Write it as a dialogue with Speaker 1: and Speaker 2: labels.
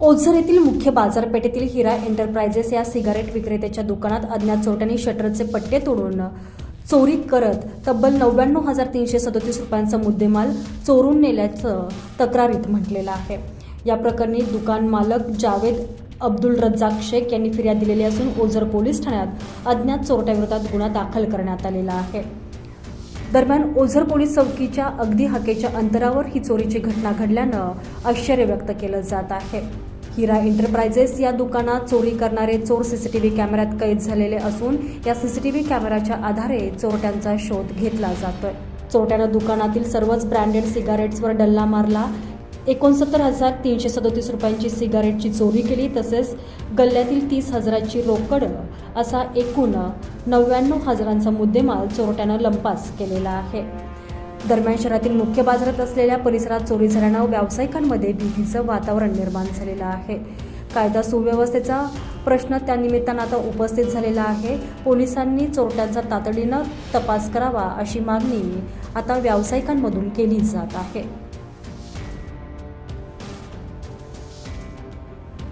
Speaker 1: ओझर येथील मुख्य बाजारपेठेतील हिरा एंटरप्राइजेस या सिगारेट विक्रेत्याच्या दुकानात अज्ञात चोरट्यांनी शटरचे पट्टे तोडून चोरी करत तब्बल नव्याण्णव हजार तीनशे सदोतीस रुपयांचा मुद्देमाल चोरून नेल्याचं तक्रारीत म्हटलेलं आहे. या प्रकरणी दुकान मालक जावेद अब्दुल रज्जाक शेख यांनी फिर्याद दिलेली असून ओझर पोलीस ठाण्यात अज्ञात चोरट्याविरोधात गुन्हा दाखल करण्यात आलेला आहे. दरम्यान ओझर पोलीस चौकीच्या अगदी हाकेच्या अंतरावर ही चोरीची घटना घडल्यानं आश्चर्य व्यक्त केलं जात आहे. हिरा एंटरप्राइजेस या दुकानात चोरी करणारे चोर सीसीटीव्ही कॅमेऱ्यात कैद झालेले असून या सीसीटीव्ही कॅमेऱ्याच्या आधारे चोरट्यांचा शोध घेतला जातोय. चोरट्यानं दुकानातील सर्वच ब्रँडेड सिगारेट्सवर डल्ला मारला एकोणसत्तर हजार तीनशे सदोतीस रुपयांची सिगारेटची चोरी केली तसेच गल्ल्यातील तीस हजाराची रोकड असा एकूण नव्याण्णव हजारांचा मुद्देमाल चोरट्यानं लंपास केलेला आहे. दरम्यान शहरातील मुख्य बाजारात असलेल्या परिसरात चोरी झाल्यानं व्यावसायिकांमध्ये भीतीचं वातावरण निर्माण झालेलं आहे. कायदा सुव्यवस्थेचा प्रश्न त्यानिमित्तानं आता उपस्थित झालेला आहे. पोलिसांनी चोरट्यांचा तातडीनं तपास करावा अशी मागणी आता व्यावसायिकांमधून केली जात आहे.